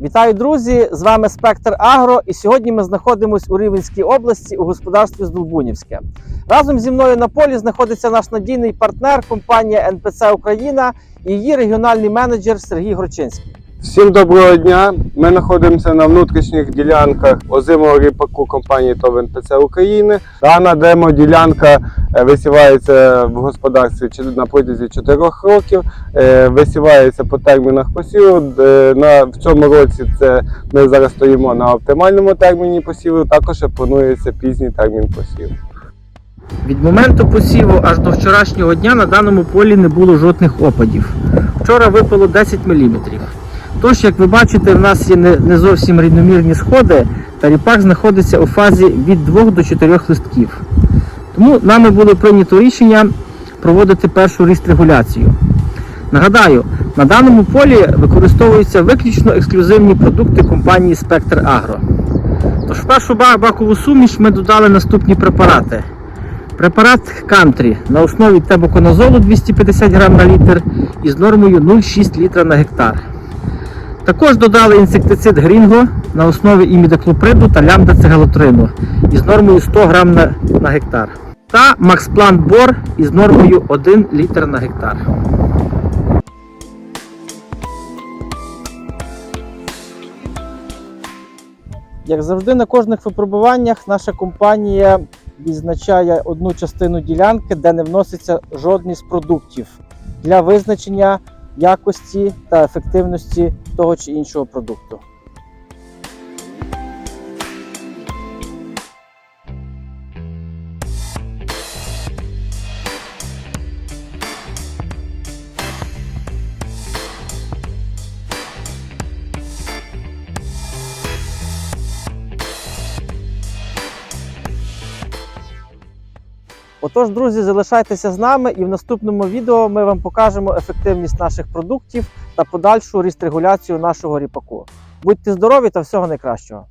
Вітаю, друзі! З вами Спектр Агро. І сьогодні ми знаходимося у Рівненській області у господарстві Здолбунівське. Разом зі мною на полі знаходиться наш надійний партнер, компанія НПЦ Україна і її регіональний менеджер Сергій Горчинський. Всім доброго дня. Ми знаходимося на внутрішніх ділянках озимого ріпаку компанії ТОВ НПЦ України. Дана демо-ділянка е, висівається в господарстві на протязі 4 років. Е, Висівається по термінах посіву. Е, в цьому році це ми зараз стоїмо на оптимальному терміні посіву. Також планується пізній термін посіву. Від моменту посіву аж до вчорашнього дня на даному полі не було жодних опадів. Вчора випало 10 мм. Тож, як ви бачите, в нас є не, зовсім рівномірні сходи, та ріпак знаходиться у фазі від 2 до 4 листків. Тому нами було прийнято рішення проводити першу ріст-регуляцію. Нагадаю, на даному полі використовуються виключно ексклюзивні продукти компанії Спектр Агро. Тож в першу бакову суміш ми додали наступні препарати. Препарат Country на основі тебоконазолу 250 грам на літр із нормою 0,6 літра на гектар. Також додали інсектицид Грінго на основі імідоклоприду та лямда-цегалотрину із нормою 100 грам на, на гектар. Та Максплант Бор із нормою 1 літр на гектар. Як завжди, на кожних випробуваннях наша компанія відзначає одну частину ділянки, де не вноситься жодний з продуктів для визначення якості та ефективності того чи іншого продукту. Отож, друзі, залишайтеся з нами, і в наступному відео ми вам покажемо ефективність наших продуктів та подальшу ріст-регуляцію нашого ріпаку. Будьте здорові та всього найкращого!